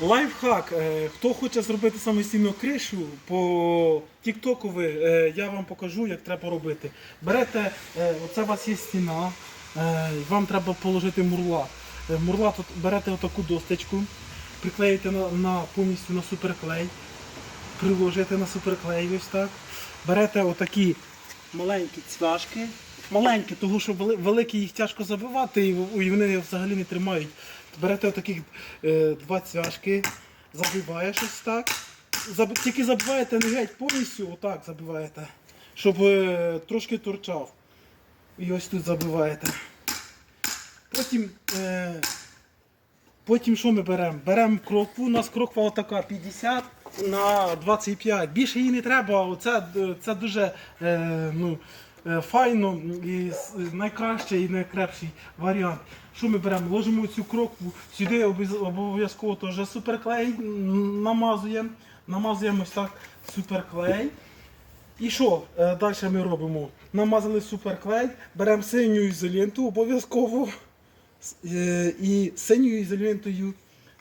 Лайфхак. Е, Хто хоче зробити самостійну кришу по тіктокові, е, я вам покажу, як треба робити. Берете, е, оце у вас є стіна, вам треба положити мурла. Мурла тут берете отаку досточку, приклеїте на, на повністю на суперклей, приложите на суперклей ось так. Берете отакі маленькі цвяшки. Маленькі, тому що великі їх тяжко забивати і вони взагалі не тримають. Берете отаких е, два цвяшки, забиваєш ось так. Заб- Тільки забиваєте не геть повністю, отак забиваєте, щоб е, трошки торчав. І ось тут забиваєте. Потім, е, потім що ми беремо? Беремо крокву, у нас кроква отака 50 на 25. Більше її не треба, оце, е, це дуже е, ну, файно і найкращий і найкращий варіант. Що ми беремо? Ложимо цю крокву, сюди обов'язково теж суперклей намазуємо. Намазуємо ось так суперклей. І що е, далі ми робимо? Намазали суперклей, беремо синю ізоленту обов'язково е, і синьою ізолентою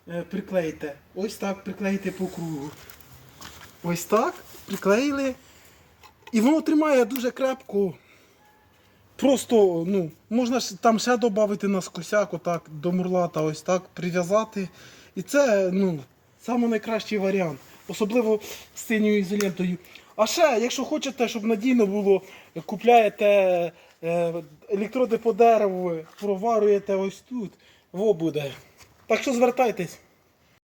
е, приклеїте. Ось так приклеїте по кругу. Ось так приклеїли. І воно тримає дуже крепко. Просто, ну, можна ж там ще додати на скосяк, отак, до мурлата, ось так прив'язати. І це, ну, саме найкращий варіант. Особливо з синьою ізолентою. А ще, якщо хочете, щоб надійно було, купляєте е, електроди по дереву, проварюєте ось тут, во буде. Так що звертайтесь.